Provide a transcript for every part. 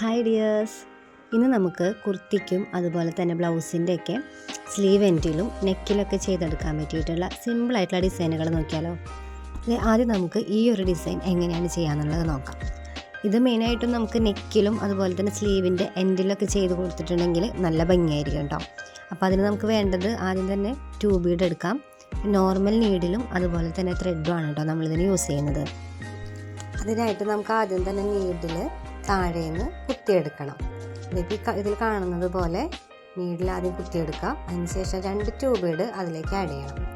Hi dears ഇന്ന് നമുക്ക് കുർത്തിക്കും അതുപോലെ തന്നെ ബ്ലൗസിന്റെയൊക്കെ സ്ലീവ് എൻഡിലും നെക്കിലൊക്കെ ചെയ്തെടുക്കാൻ പറ്റിയിട്ടുള്ള സിമ്പിളായിട്ടുള്ള ഡിസൈനുകൾ നോക്കിയാലോ? ആദ്യം നമുക്ക് ഈ ഒരു ഡിസൈൻ എങ്ങനെയാണ് ചെയ്യാന്നുള്ളത് നോക്കാം. ഇത് മെയിനായിട്ടും നമുക്ക് നെക്കിലും അതുപോലെ തന്നെ സ്ലീവിന്റെ എൻഡിലൊക്കെ ചെയ്ത് കൊടുത്തിട്ടുണ്ടെങ്കിൽ നല്ല ഭംഗിയായിരിക്കും കേട്ടോ. അപ്പോൾ അതിന് നമുക്ക് വേണ്ടത് ആദ്യം തന്നെ ട്യൂബീഡ് എടുക്കാം. നോർമൽ നീഡിലും അതുപോലെ തന്നെ ത്രെഡും ആണ് കേട്ടോ നമ്മളിതിന് യൂസ് ചെയ്യുന്നത്. അതിനായിട്ട് നമുക്ക് ആദ്യം തന്നെ നീഡിൽ താഴേന്ന് കുത്തിയെടുക്കണം. ഇതിപ്പോൾ ഇതിൽ കാണുന്നത് പോലെ നീഡിൽ ആദ്യം കുത്തിയെടുക്കുക. അതിനുശേഷം രണ്ട് ട്യൂബ് ഇട് അതിലേക്ക് ആഡ് ചെയ്യണം.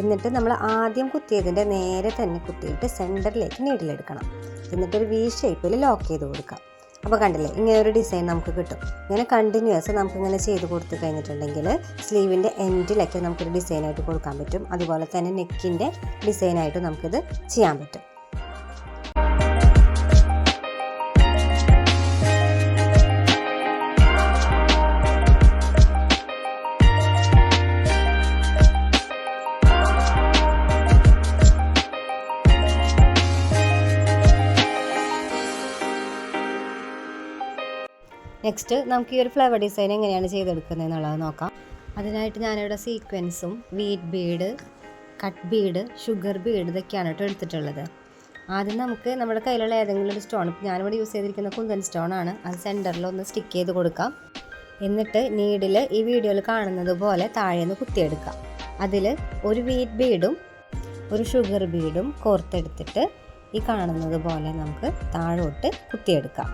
എന്നിട്ട് നമ്മൾ ആദ്യം കുത്തിയതിന്റെ നേരെ തന്നെ കുത്തിയിട്ട് സെന്ററിലേക്ക് നീഡിലെടുക്കണം എന്നിട്ടൊരു വി ഷേപ്പിൽ ലോക്ക് ചെയ്ത് കൊടുക്കാം അപ്പോൾ കണ്ടില്ലേ ഇങ്ങനെ ഒരു ഡിസൈൻ നമുക്ക് കിട്ടും. ഇങ്ങനെ കണ്ടിന്യൂസ് നമുക്കിങ്ങനെ ചെയ്ത് കൊടുത്തു കഴിഞ്ഞിട്ടുണ്ടെങ്കിൽ സ്ലീവിന്റെ എൻഡിലൊക്കെ നമുക്കൊരു ഡിസൈനായിട്ട് കൊടുക്കാൻ പറ്റും. അതുപോലെ തന്നെ നെക്കിന്റെ ഡിസൈനായിട്ട് നമുക്കിത് ചെയ്യാൻ പറ്റും. നെക്സ്റ്റ് നമുക്ക് ഈ ഒരു ഫ്ലവർ ഡിസൈൻ എങ്ങനെയാണ് ചെയ്തെടുക്കുന്നത് എന്നുള്ളത് നോക്കാം. അതിനായിട്ട് ഞാനിവിടെ സീക്വൻസും wheat bead cut bead sugar bead ഇതൊക്കെയാണ് കേട്ടോ എടുത്തിട്ടുള്ളത്. ആദ്യം നമുക്ക് നമ്മുടെ കയ്യിലുള്ള ഏതെങ്കിലും ഒരു സ്റ്റോൺ ഞാനിവിടെ യൂസ് ചെയ്തിരിക്കുന്ന കുന്തൻ സ്റ്റോൺ ആണ്. അത് സെന്ററിൽ ഒന്ന് സ്റ്റിക്ക് ചെയ്ത് കൊടുക്കാം. എന്നിട്ട് നീഡിൽ ഈ വീഡിയോയിൽ കാണുന്നത് പോലെ താഴേന്ന് കുത്തിയെടുക്കാം. അതിൽ ഒരു വീറ്റ് ബീഡും ഒരു ഷുഗർ ബീഡും കോർത്തെടുത്തിട്ട് ഈ കാണുന്നത് പോലെ നമുക്ക് താഴോട്ട് കുത്തിയെടുക്കാം.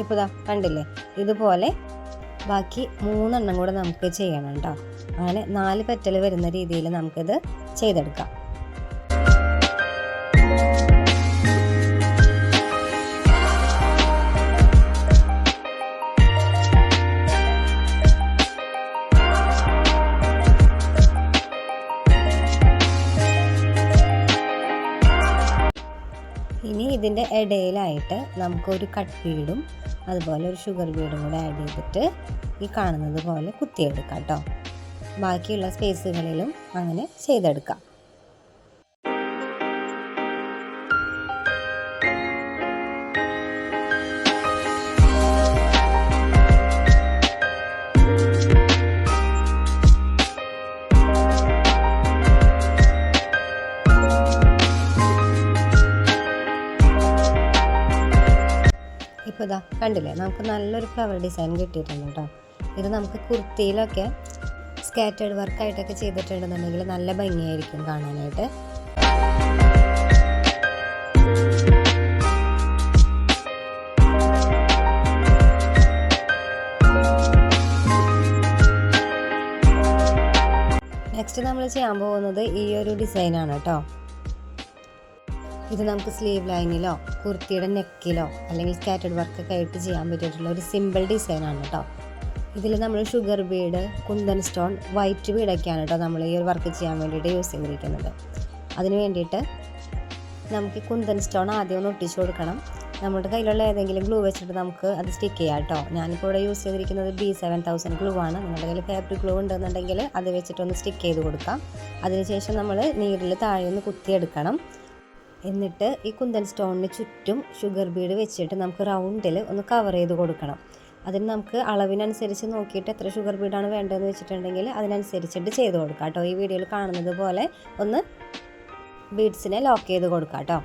ഇപ്പോൾ ഇതാ കണ്ടില്ലേ? ഇതുപോലെ ബാക്കി മൂന്നെണ്ണം കൂടെ നമുക്ക് ചെയ്യണം കേട്ടോ. അങ്ങനെ നാല് പെറ്റൽ വരുന്ന രീതിയിൽ നമുക്കിത് ചെയ്തെടുക്കാം. ഇനി ഇതിന്റെ ഇടയിലായിട്ട് നമുക്കൊരു കട്ട് ബീഡും അതുപോലെ ഒരു ഷുഗർ ബീഡും കൂടെ ആഡ് ചെയ്തിട്ട് ഈ കാണുന്നത് പോലെ കുത്തിയെടുക്കാം കേട്ടോ ബാക്കിയുള്ള സ്പേസുകളിലും അങ്ങനെ ചെയ്തെടുക്കാം. ഇപ്പോൾ ഇതാ കണ്ടില്ലേ? നമുക്ക് നല്ലൊരു ഫ്ലവർ ഡിസൈൻ കിട്ടിയിട്ടുണ്ട് കേട്ടോ. ഇത് നമുക്ക് കുർത്തിയിലൊക്കെ സ്കാറ്റേഡ് വർക്കായിട്ടൊക്കെ ചെയ്തിട്ടുണ്ടെന്നുണ്ടെങ്കിൽ നല്ല ഭംഗിയായിരിക്കും കാണാനായിട്ട്. നെക്സ്റ്റ് നമ്മൾ ചെയ്യാൻ പോകുന്നത് ഈ ഒരു ഡിസൈനാണ് കേട്ടോ. ഇത് നമുക്ക് സ്ലീവ് ലൈനിലോ കുർത്തിയുടെ നെക്കിലോ അല്ലെങ്കിൽ സ്കാറ്റഡ് വർക്കൊക്കെ ആയിട്ട് ചെയ്യാൻ പറ്റിയിട്ടുള്ള ഒരു സിമ്പിൾ ഡിസൈനാണ് കേട്ടോ ഇതിൽ നമ്മൾ sugar bead kundan stone white ബീഡൊക്കെയാണ് കേട്ടോ നമ്മൾ ഈ ഒരു വർക്ക് ചെയ്യാൻ വേണ്ടിയിട്ട് യൂസ് ചെയ്തിരിക്കുന്നത്. അതിന് വേണ്ടിയിട്ട് നമുക്ക് കുന്തൻ സ്റ്റോൺ ആദ്യം ഒന്ന് ഒട്ടിച്ചു കൊടുക്കണം. നമ്മുടെ കയ്യിലുള്ള ഏതെങ്കിലും ഗ്ലൂ വെച്ചിട്ട് നമുക്ക് അത് സ്റ്റിക്ക് ചെയ്യാം കേട്ടോ ഞാനിപ്പോൾ ഇവിടെ യൂസ് ചെയ്തിരിക്കുന്നത് ബി സെവൻ തൗസൻഡ് ഗ്ലൂ ആണ്. നിങ്ങളുടെ കയ്യിൽ ഫാബ്രിക് ഗ്ലൂ ഉണ്ടെന്നുണ്ടെങ്കിൽ അത് വെച്ചിട്ടൊന്ന് സ്റ്റിക്ക് ചെയ്ത് കൊടുക്കാം. അതിനുശേഷം നമ്മൾ നീരിൽ താഴെ ഒന്ന് കുത്തിയെടുക്കണം. എന്നിട്ട് ഈ കുന്തൻ സ്റ്റോണിന് ചുറ്റും ഷുഗർ ബീഡ് വെച്ചിട്ട് നമുക്ക് റൗണ്ടിൽ ഒന്ന് കവർ ചെയ്ത് കൊടുക്കണം. അതിന് നമുക്ക് അളവിനനുസരിച്ച് നോക്കിയിട്ട് എത്ര ഷുഗർ ബീഡാണ് വേണ്ടതെന്ന് വെച്ചിട്ടുണ്ടെങ്കിൽ അതിനനുസരിച്ചിട്ട് ചെയ്ത് കൊടുക്കുക കേട്ടോ. ഈ വീഡിയോയിൽ കാണുന്നത് പോലെ ഒന്ന് ബീഡ്സിനെ ലോക്ക് ചെയ്ത് കൊടുക്കുക കേട്ടോ.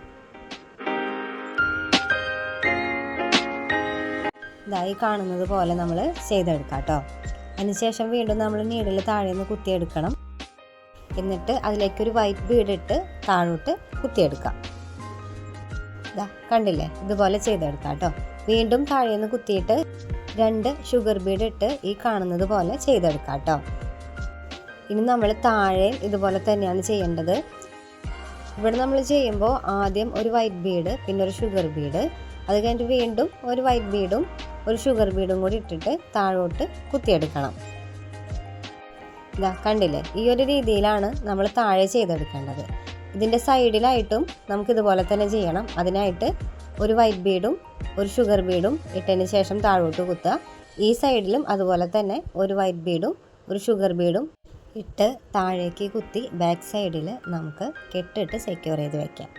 ഇതായി കാണുന്നത് പോലെ നമ്മൾ ചെയ്തെടുക്കാം കേട്ടോ. അതിനുശേഷം വീണ്ടും നമ്മൾ നീഡിൽ താഴെ നിന്ന് കുത്തിയെടുക്കണം. എന്നിട്ട് അതിലേക്കൊരു വൈറ്റ് ബീഡിട്ട് താഴോട്ട് കുത്തിയെടുക്കാം. ഇതാ കണ്ടില്ലേ? ഇതുപോലെ ചെയ്തെടുക്കാം കേട്ടോ വീണ്ടും താഴേന്ന് കുത്തിയിട്ട് രണ്ട് ഷുഗർ ബീഡ് ഇട്ട് ഈ കാണുന്നത് പോലെ ചെയ്തെടുക്കാം കേട്ടോ ഇനി നമ്മൾ താഴെ ഇതുപോലെ തന്നെയാണ് ചെയ്യേണ്ടത്. ഇവിടെ നമ്മൾ ചെയ്യുമ്പോൾ ആദ്യം ഒരു വൈറ്റ് ബീഡ് പിന്നെ ഒരു ഷുഗർ ബീഡ് അത് കഴിഞ്ഞിട്ട് വീണ്ടും ഒരു വൈറ്റ് ബീഡും ഒരു ഷുഗർ ബീഡും കൂടി ഇട്ടിട്ട് താഴോട്ട് കുത്തിയെടുക്കണം. ഇതാ കണ്ടില്ലേ? ഈ ഒരു രീതിയിലാണ് നമ്മൾ താഴെ ചെയ്തെടുക്കേണ്ടത്. ഇതിന്റെ സൈഡിലായിട്ടും നമുക്ക് ഇതുപോലെ തന്നെ ചെയ്യണം. അതിനായിട്ട് ഒരു വൈറ്റ് ബീഡും ഒരു ഷുഗർ ബീഡും ഇട്ടതിന് ശേഷം താഴോട്ട് കുത്തുക. ഈ സൈഡിലും അതുപോലെ തന്നെ ഒരു വൈറ്റ് ബീഡും ഒരു ഷുഗർ ബീഡും ഇട്ട് താഴേക്ക് കുത്തി ബാക്ക് സൈഡിൽ നമുക്ക് കെട്ടിട്ട് സെക്യൂർ ചെയ്ത് വെക്കാം.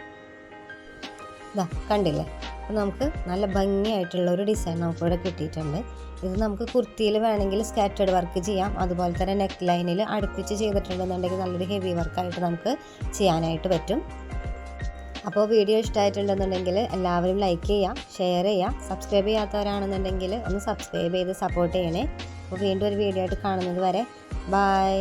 ഇതാ കണ്ടില്ലേ? അപ്പോൾ നമുക്ക് നല്ല ഭംഗിയായിട്ടുള്ള ഒരു ഡിസൈൻ നമുക്കിവിടെ കിട്ടിയിട്ടുണ്ട്. ഇത് നമുക്ക് കുർത്തിയിൽ വേണമെങ്കിൽ സ്കാറ്റേഡ് വർക്ക് ചെയ്യാം. അതുപോലെ തന്നെ നെക്ക് ലൈനിൽ അടുപ്പിച്ച് ചെയ്തിട്ടുണ്ടെന്നുണ്ടെങ്കിൽ നല്ലൊരു ഹെവി വർക്കായിട്ട് നമുക്ക് ചെയ്യാനായിട്ട് പറ്റും. അപ്പോൾ വീഡിയോ ഇഷ്ടമായിട്ടുണ്ടെന്നുണ്ടെങ്കിൽ എല്ലാവരും ലൈക്ക് ചെയ്യാം ഷെയർ ചെയ്യാം. സബ്സ്ക്രൈബ് ചെയ്യാത്തവരാണെന്നുണ്ടെങ്കിൽ ഒന്ന് സബ്സ്ക്രൈബ് ചെയ്ത് സപ്പോർട്ട് ചെയ്യണേ. അപ്പോൾ വീണ്ടും ഒരു വീഡിയോ ആയിട്ട് കാണുന്നത് വരെ. ബായ്